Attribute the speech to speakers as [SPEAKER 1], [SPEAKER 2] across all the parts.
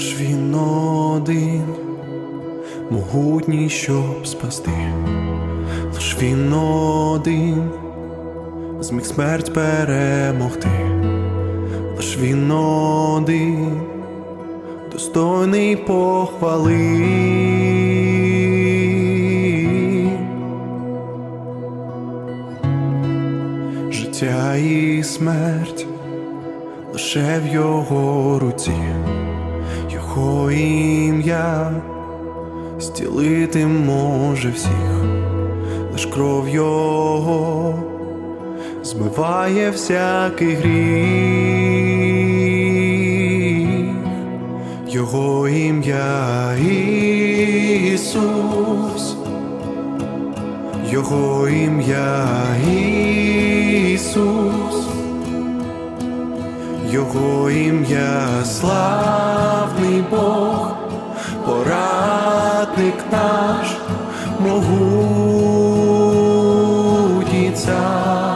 [SPEAKER 1] лиш він один, могутній, щоб спасти, лиш він один, зміг смерть перемогти, лиш він один, достойний похвали. Життя і смерть лише в його руці, його ім'я стілити може всіх, лиш кров його змиває всякий гріх, його ім'я Ісус, його ім'я Ісус. Його ім'я славний Бог, порадник наш, могутній цар.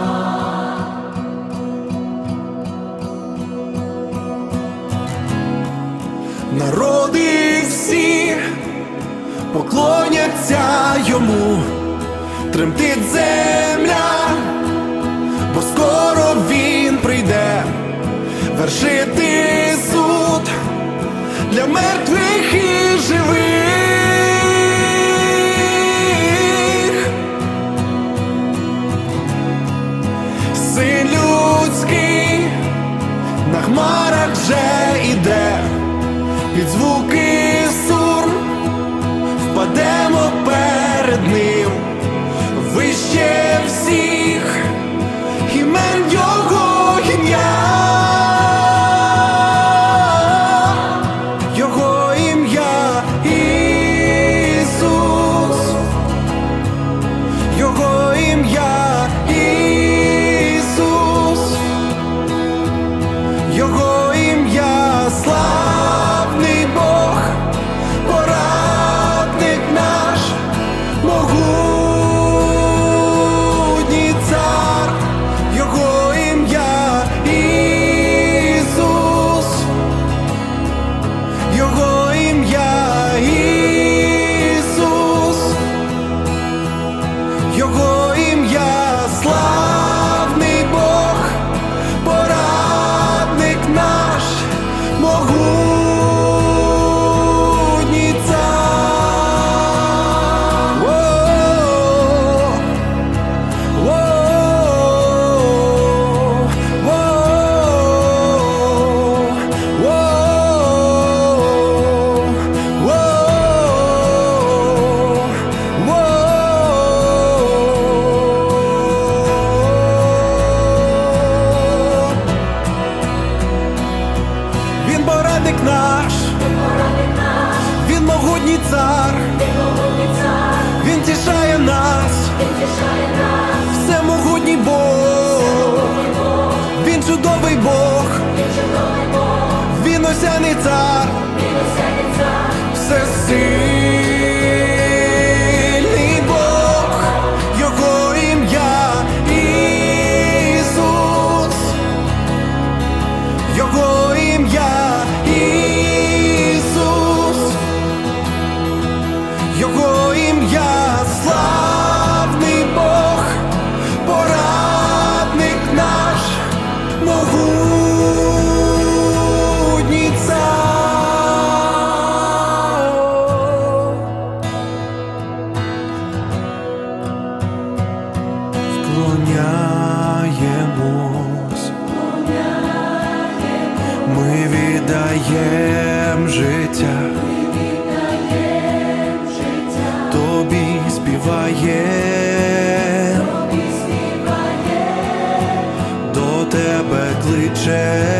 [SPEAKER 1] Народи всі поклоняться йому, тремтить земля, вершити суд для мертвих і живих. Він порадник наш, він могутній цар, він тішає нас, всемогутній Бог, Вклоняємось, ми співаєм, до тебе кличе.